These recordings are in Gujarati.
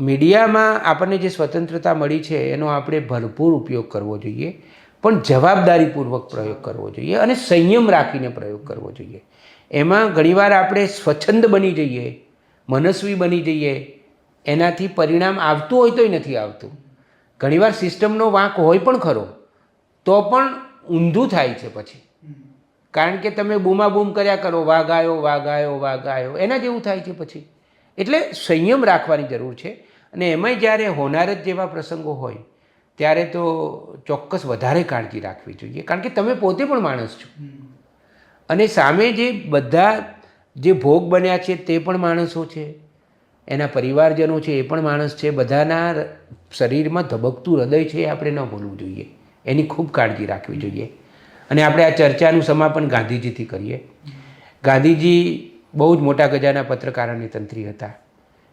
મીડિયામાં આપણને જે સ્વતંત્રતા મળી છે, એનો આપણે ભરપૂર ઉપયોગ કરવો જોઈએ, પણ જવાબદારીપૂર્વક પ્રયોગ કરવો જોઈએ અને સંયમ રાખીને પ્રયોગ કરવો જોઈએ. એમાં ઘણીવાર આપણે સ્વચ્છંદ બની જઈએ, મનસ્વી બની જઈએ, એનાથી પરિણામ આવતું હોય તોય નથી આવતું. ઘણીવાર સિસ્ટમનો વાંક હોય પણ ખરો, તો પણ ઊંધું થાય છે પછી. કારણ કે તમે બૂમાબૂમ કર્યા કરો વાઘાયો વાઘાયો વાઘાયો એના જેવું થાય છે પછી. એટલે સંયમ રાખવાની જરૂર છે. અને એમાંય જ્યારે હોનારત જેવા પ્રસંગો હોય ત્યારે તો ચોક્કસ વધારે કાળજી રાખવી જોઈએ. કારણ કે તમે પોતે પણ માણસ છો. અને સામે જે બધા જે ભોગ બન્યા છે તે પણ માણસો છે. એના પરિવારજનો છે એ પણ માણસ છે. બધાના શરીરમાં ધબકતું હૃદય છે એ આપણે ન ભૂલવું જોઈએ. એની ખૂબ કાળજી રાખવી જોઈએ. અને આપણે આ ચર્ચાનું સમાપન ગાંધીજીથી કરીએ. ગાંધીજી બહુ જ મોટા ગજાના પત્રકાર અને તંત્રી હતા.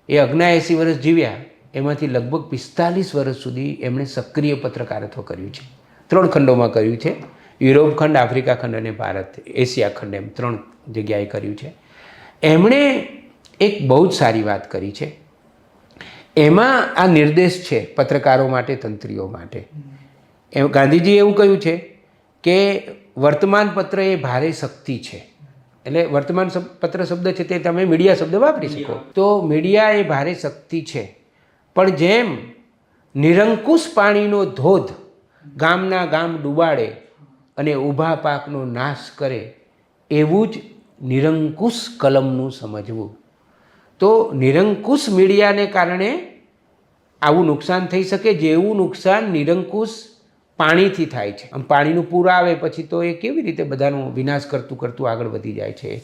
એ અગ્નાએંસી વર્ષ જીવ્યા, એમાંથી લગભગ પિસ્તાલીસ વર્ષ સુધી એમણે સક્રિય પત્રકારત્વ કર્યું છે. ત્રણ ખંડોમાં કર્યું છે. યુરોપ ખંડ, આફ્રિકા ખંડ અને ભારત, એશિયા ખંડ એમ ત્રણ જગ્યાએ કર્યું છે. એમણે એક બહુ જ સારી વાત કરી છે. એમાં આ નિર્દેશ છે પત્રકારો માટે, તંત્રીઓ માટે. એમ ગાંધીજીએ એવું કહ્યું છે કે વર્તમાન પત્ર એ ભારે શક્તિ છે. એટલે વર્તમાન પત્ર શબ્દ છે તે તમે મીડિયા શબ્દ વાપરી શકો. તો મીડિયા એ ભારે શક્તિ છે. પણ જેમ નિરંકુશ પાણીનો ધોધ ગામના ગામ ડૂબાડે અને ઊભા પાકનો નાશ કરે એવું જ નિરંકુશ કલમનું સમજવું. તો નિરંકુશ મીડિયાને કારણે આવું નુકસાન થઈ શકે જેવું નુકસાન નિરંકુશ પાણીથી થાય છે. આમ પાણીનું પૂર આવે પછી તો એ કેવી રીતે બધાનો વિનાશ કરતું કરતું આગળ વધી જાય છે?